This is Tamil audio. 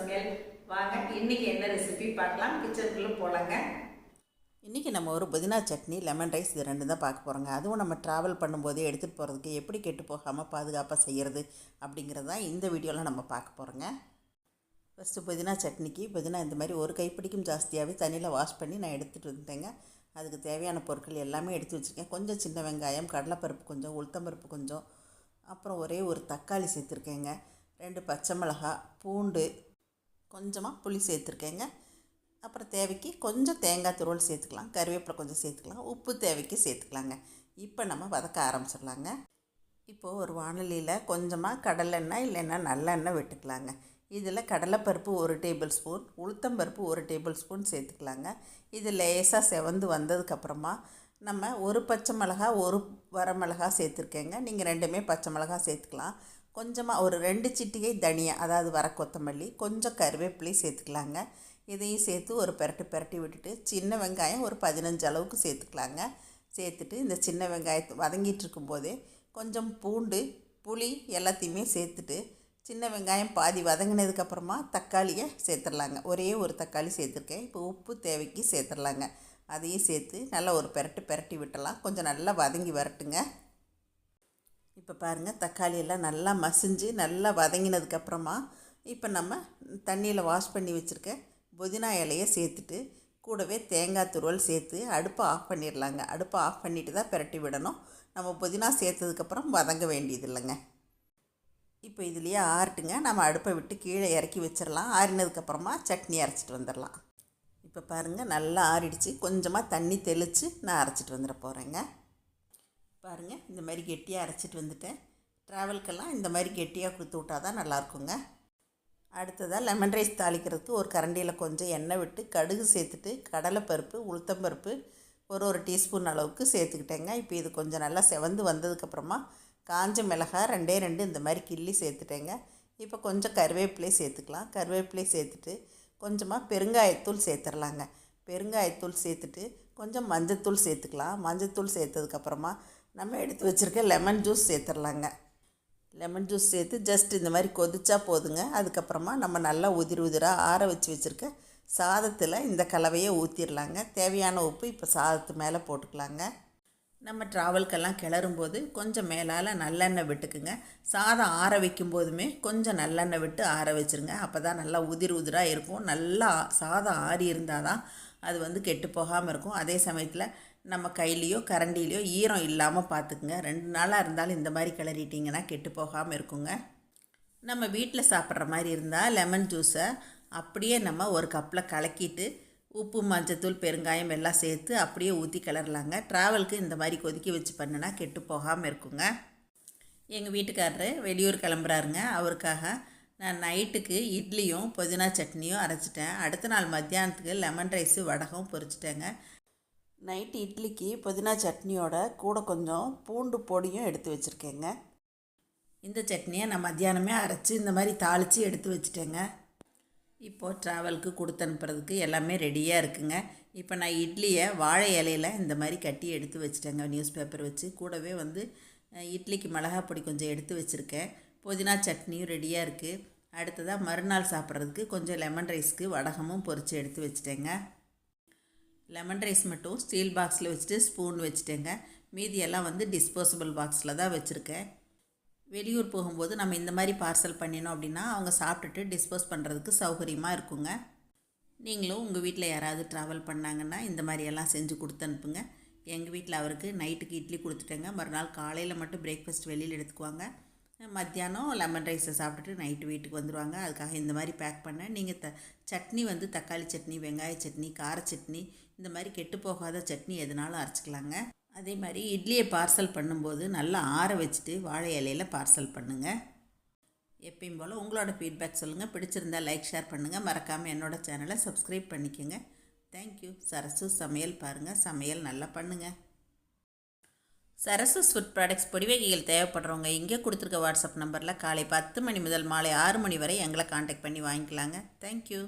சமையல். வாங்க இன்றைக்கி என்ன ரெசிபி பார்க்கலாம். கிச்சனுக்குள்ளே போகலாங்க இன்றைக்கி நம்ம ஒரு புதினா சட்னி லெமன் ரைஸ் இது ரெண்டு தான் பார்க்க போகிறோங்க அதுவும் நம்ம ட்ராவல் பண்ணும்போதே எடுத்துகிட்டு போகிறதுக்கு எப்படி கெட்டு போகாமல் பாதுகாப்பாக செய்கிறது அப்படிங்கிறது தான் இந்த வீடியோவில் நம்ம பார்க்க போகிறோங்க ஃபஸ்ட்டு புதினா சட்னிக்கு புதினா இந்த மாதிரி ஒரு கைப்பிடிக்கும் ஜாஸ்தியாகவே தண்ணியில் வாஷ் பண்ணி நான் எடுத்துகிட்டு வந்துட்டேங்க. அதுக்கு தேவையான பொருட்கள் எல்லாமே எடுத்து வச்சுருக்கேன். கொஞ்சம் சின்ன வெங்காயம் கடலைப்பருப்பு கொஞ்சம் உளுத்தம்பருப்பு கொஞ்சம். அப்புறம் ஒரே ஒரு தக்காளி சேர்த்துருக்கேங்க. ரெண்டு பச்சை மிளகா பூண்டு கொஞ்சமாக புளி சேர்த்துருக்கேங்க. அப்புறம் தேவைக்கு கொஞ்சம் தேங்காய் துருவல் சேர்த்துக்கலாம். கருவேப்பிலை கொஞ்சம் சேர்த்துக்கலாம். உப்பு தேவைக்கு சேர்த்துக்கலாங்க. இப்போ நம்ம வதக்க ஆரம்பிச்சிடலாங்க. இப்போது ஒரு வானொலியில் கொஞ்சமாக கடலெண்ணெய் இல்லைன்னா நல்லெண்ணெய் விட்டுக்கலாங்க. இதில் கடலைப்பருப்பு ஒரு டேபிள் ஸ்பூன் உளுத்தம்பருப்பு ஒரு டேபிள் ஸ்பூன் சேர்த்துக்கலாங்க. இது லேசாக செவந்து வந்ததுக்கப்புறமா நம்ம ஒரு பச்சை மிளகா ஒரு வரமிளகா சேர்த்துருக்கேங்க. நீங்கள் ரெண்டுமே பச்சை மிளகா சேர்த்துக்கலாம். கொஞ்சமாக ஒரு ரெண்டு சிட்டிகை தனியா அதாவது வர கொத்தமல்லி கொஞ்சம் கருவேப்பிலையை சேர்த்துக்கலாங்க. இதையும் சேர்த்து ஒரு பெரட்டு பெரட்டி விட்டுட்டு சின்ன வெங்காயம் ஒரு பதினஞ்சு அளவுக்கு சேர்த்துக்கலாங்க. சேர்த்துட்டு இந்த சின்ன வெங்காயத்தை வதங்கிட்டு இருக்கும்போதே கொஞ்சம் பூண்டு புளி எல்லாத்தையுமே சேர்த்துட்டு சின்ன வெங்காயம் பாதி வதங்கினதுக்கப்புறமா தக்காளியை சேர்த்துடலாங்க. ஒரே ஒரு தக்காளி சேர்த்துருக்கேன். இப்போ உப்பு தேவைக்கு சேர்த்துடலாங்க. அதையும் சேர்த்து நல்லா ஒரு பெரட்டு பெரட்டி விட்டலாம் கொஞ்சம் நல்லா வதங்கி வரட்டுங்க. இப்போ பாருங்கள் தக்காளி எல்லாம் நல்லா மசிஞ்சு நல்லா வதங்கினதுக்கப்புறமா இப்போ நம்ம தண்ணியில் வாஷ் பண்ணி வச்சுருக்க புதினா இலையை சேர்த்துட்டு கூடவே தேங்காய் துருவல் சேர்த்து அடுப்பை ஆஃப் பண்ணிடலாங்க. அடுப்பை ஆஃப் பண்ணிட்டு தான் பிரட்டி விடணும். நம்ம புதினா சேர்த்ததுக்கப்புறம் வதங்க வேண்டியது இல்லைங்க. இப்போ இதுலேயே ஆறட்டுங்க. நம்ம அடுப்பை விட்டு கீழே இறக்கி வச்சிடலாம். ஆறினதுக்கப்புறமா சட்னி அரைச்சிட்டு வந்துடலாம். இப்போ பாருங்கள் நல்லா ஆறிடுச்சு. கொஞ்சமாக தண்ணி தெளித்து நான் அரைச்சிட்டு வந்துட போகிறேங்க பாருங்கள் இந்த மாதிரி கெட்டியாக அரைச்சிட்டு வந்துட்டேன். ட்ராவல்க்கெல்லாம் இந்த மாதிரி கெட்டியாக கொடுத்து விட்டால் தான் நல்லாயிருக்குங்க அடுத்ததாக லெமன் ரைஸ் தாளிக்கிறதுக்கு ஒரு கரண்டியில் கொஞ்சம் எண்ணெய் விட்டு கடுகு சேர்த்துட்டு கடலைப்பருப்பு உளுத்தம்பருப்பு ஒரு ஒரு டீஸ்பூன் அளவுக்கு சேர்த்துக்கிட்டேங்க. இப்போ இது கொஞ்சம் நல்லா செவந்து வந்ததுக்கப்புறமா காஞ்ச மிளகாய் ரெண்டே ரெண்டு இந்த மாதிரி கிள்ளி சேர்த்துட்டேங்க. இப்போ கொஞ்சம் கருவேப்பிலை சேர்த்துக்கலாம். கருவேப்பிலை சேர்த்துட்டு கொஞ்சமாக பெருங்காயத்தூள் சேர்த்துடலாங்க பெருங்காயத்தூள் சேர்த்துட்டு கொஞ்சம் மஞ்சத்தூள் சேர்த்துக்கலாம். மஞ்சத்தூள் சேர்த்ததுக்கப்புறமா நம்ம எடுத்து வச்சுருக்க லெமன் ஜூஸ் சேர்த்துடலாங்க. லெமன் ஜூஸ் சேர்த்து ஜஸ்ட் இந்த மாதிரி கொதிச்சா போதுங்க. அதுக்கப்புறமா நம்ம நல்லா உதிர் உதிராக ஆற வச்சு வச்சுருக்க சாதத்தில் இந்த கலவையை ஊற்றிடலாங்க தேவையான உப்பு இப்போ சாதத்து மேலே போட்டுக்கலாங்க. நம்ம ட்ராவல்க்கெல்லாம் கிளறும்போது கொஞ்சம் மேலால் நல்லெண்ணெய் விட்டுக்குங்க. சாதம் ஆற வைக்கும் போதுமே கொஞ்சம் நல்லெண்ணெய் விட்டு ஆற வச்சுருங்க. அப்போ தான் நல்லா உதிர் உதிராக இருக்கும். நல்லா சாதம் ஆறி இருந்தால் தான் அது வந்து கெட்டு போகாமல் இருக்கும். அதே சமயத்தில் நம்ம கையிலையோ கரண்டிலையோ ஈரம் இல்லாமல் பார்த்துக்குங்க. ரெண்டு நாளாக இருந்தாலும் இந்த மாதிரி கிளறிட்டிங்கன்னா கெட்டு போகாமல் இருக்குங்க. நம்ம வீட்டில் சாப்பிட்ற மாதிரி இருந்தால் லெமன் ஜூஸை அப்படியே நம்ம ஒரு கப்பில் கலக்கிட்டு உப்பு மஞ்சத்தூள் பெருங்காயம் எல்லாம் சேர்த்து அப்படியே ஊற்றி கிளறலாங்க. ட்ராவலுக்கு இந்த மாதிரி கொதிக்க வச்சு பண்ணுனா கெட்டு போகாமல் இருக்குங்க. எங்கள் வீட்டுக்காரரு வெளியூர் கிளம்புறாருங்க. அவருக்காக நான் நைட்டுக்கு இட்லியும் புதினா சட்னியும் அரைச்சிட்டேன். அடுத்த நாள் மத்தியானத்துக்கு லெமன் ரைஸு வடகம் பொரிச்சிட்டேங்க. நைட்டு இட்லிக்கு புதினா சட்னியோட கூட கொஞ்சம் பூண்டு பொடியும் எடுத்து வச்சுருக்கேங்க. இந்த சட்னியை நான் மத்தியானமே அரைச்சி இந்த மாதிரி தாளித்து எடுத்து வச்சுட்டேங்க. இப்போது ட்ராவலுக்கு கொடுத்து அனுப்புறதுக்கு எல்லாமே ரெடியாக இருக்குங்க. இப்போ நான் இட்லியை வாழை இலையில் இந்த மாதிரி கட்டி எடுத்து வச்சுட்டேங்க. நியூஸ் பேப்பர் வச்சு. கூடவே வந்து இட்லிக்கு மிளகா பொடி கொஞ்சம் எடுத்து வச்சுருக்கேன். புதினா சட்னியும் ரெடியாக இருக்குது அடுத்ததாக மறுநாள் சாப்பிட்றதுக்கு கொஞ்சம் லெமன் ரைஸ்க்கு வடகமும் பொரித்து எடுத்து வச்சுட்டேங்க. லெமன் ரைஸ் மட்டும் ஸ்டீல் பாக்ஸில் வச்சுட்டு ஸ்பூன் வச்சுட்டேங்க. மீதியெல்லாம் வந்து டிஸ்போசபிள் பாக்ஸில் தான் வச்சுருக்கேன். வெளியூர் போகும்போது நம்ம இந்த மாதிரி பார்சல் பண்ணினோம் அப்படின்னா அவங்க சாப்பிட்டுட்டு டிஸ்போஸ் பண்ணுறதுக்கு சௌகரியமாக இருக்குங்க. நீங்களும் உங்கள் வீட்டில் யாராவது ட்ராவல் பண்ணாங்கன்னா இந்த மாதிரியெல்லாம் செஞ்சு கொடுத்து அனுப்புங்க. எங்கள் வீட்டில் அவருக்கு நைட்டுக்கு இட்லி கொடுத்துட்டேங்க. மறுநாள் காலையில் மட்டும் பிரேக்ஃபாஸ்ட் வெளியில் எடுத்துக்குவாங்க. மத்தியானம் லெமன் ரைஸை சாப்பிட்டுட்டு நைட்டு வீட்டுக்கு வந்துடுவாங்க அதுக்காக இந்த மாதிரி பேக் பண்ணேன். நீங்கள் த சட்னி வந்து தக்காளி சட்னி வெங்காய சட்னி கார சட்னி இந்த மாதிரி கெட்டு போகாத சட்னி எதுனாலும் அரைச்சிக்கலாங்க. அதே மாதிரி இட்லியை பார்சல் பண்ணும்போது நல்லா ஆற வச்சுட்டு வாழை இலையில் பார்சல் பண்ணுங்கள் எப்பயும் போல் உங்களோட ஃபீட்பேக் சொல்லுங்கள் பிடிச்சிருந்தா லைக் ஷேர் பண்ணுங்கள் மறக்காமல் என்னோடய சேனலை சப்ஸ்கிரைப் பண்ணிக்கோங்க. தேங்க்யூ சரசு சமையல் பாருங்கள் சமையல் நல்லா பண்ணுங்கள் சரசு ஃபுட் ப்ராடக்ட்ஸ் பொடிவகைகள் தேவைப்படுறவங்க இங்கே கொடுத்துருக்க வாட்ஸ்அப் நம்பரில் காலை பத்து மணி முதல் மாலை ஆறு மணி வரை எங்களை காண்டாக்ட் பண்ணி வாங்கிக்கலாங்க. தேங்க்யூ